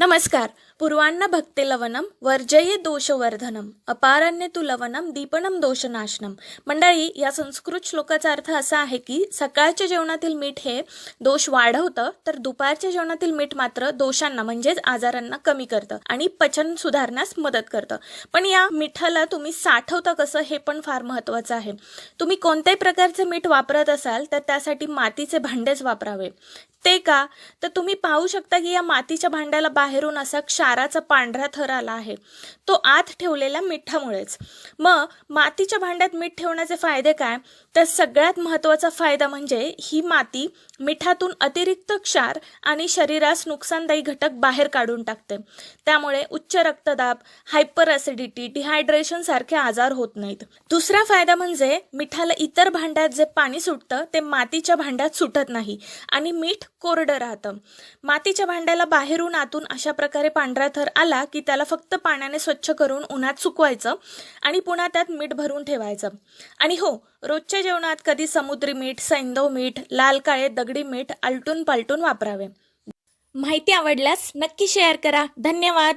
नमस्कार. पूर्वान्न भक्ते लवनम वर्जये दोषवर्धनम अपारण्य तु लवनम दीपनम दोषनाशनम. मंडळी या संस्कृत श्लोकाचा अर्थ असा आहे की सकाळच्या जेवणातील मीठ हे दोष वाढवतं तर दुपारच्या जेवणातील मीठ मात्र दोषांना म्हणजेच आजारांना कमी करतं आणि पचन सुधारण्यास मदत करतं. पण या मिठाला तुम्ही साठवता कसं हे पण फार महत्त्वाचं आहे. तुम्ही कोणत्याही प्रकारचे मीठ वापरत असाल तर त्यासाठी मातीचे भांडेच वापरावे. ते का? तर तुम्ही पाहू शकता की या मातीच्या भांड्याला बाहेरून असा क्षाराचा पांढरा थर आला आहे. तो आत ठेवलेल्या मिठामुळेच. मग मातीच्या भांड्यात मीठ ठेवण्याचे फायदे काय? तर सगळ्यात महत्त्वाचा फायदा म्हणजे ही माती मिठातून अतिरिक्त क्षार आणि शरीरास नुकसानदायी घटक बाहेर काढून टाकते. त्यामुळे उच्च रक्तदाब हायपर ॲसिडिटी डिहायड्रेशन सारखे आजार होत नाहीत. दुसरा फायदा म्हणजे मिठाला इतर भांड्यात जे पाणी सुटतं ते मातीच्या भांड्यात सुटत नाही आणि मीठ कोरडं राहतं. मातीच्या भांड्याला बाहेरून आतून अशा प्रकारे पांढरा थर आला की त्याला फक्त पाण्याने स्वच्छ करून उन्हात सुकवायचं आणि पुन्हा त्यात मीठ भरून ठेवायचं. आणि हो रोजच्या जेवणात कधी समुद्री मीठ सैंदव मीठ लाल काळे दगडी मीठ आलटून पालटून वापरावे. माहिती आवडल्यास नक्की शेअर करा. धन्यवाद.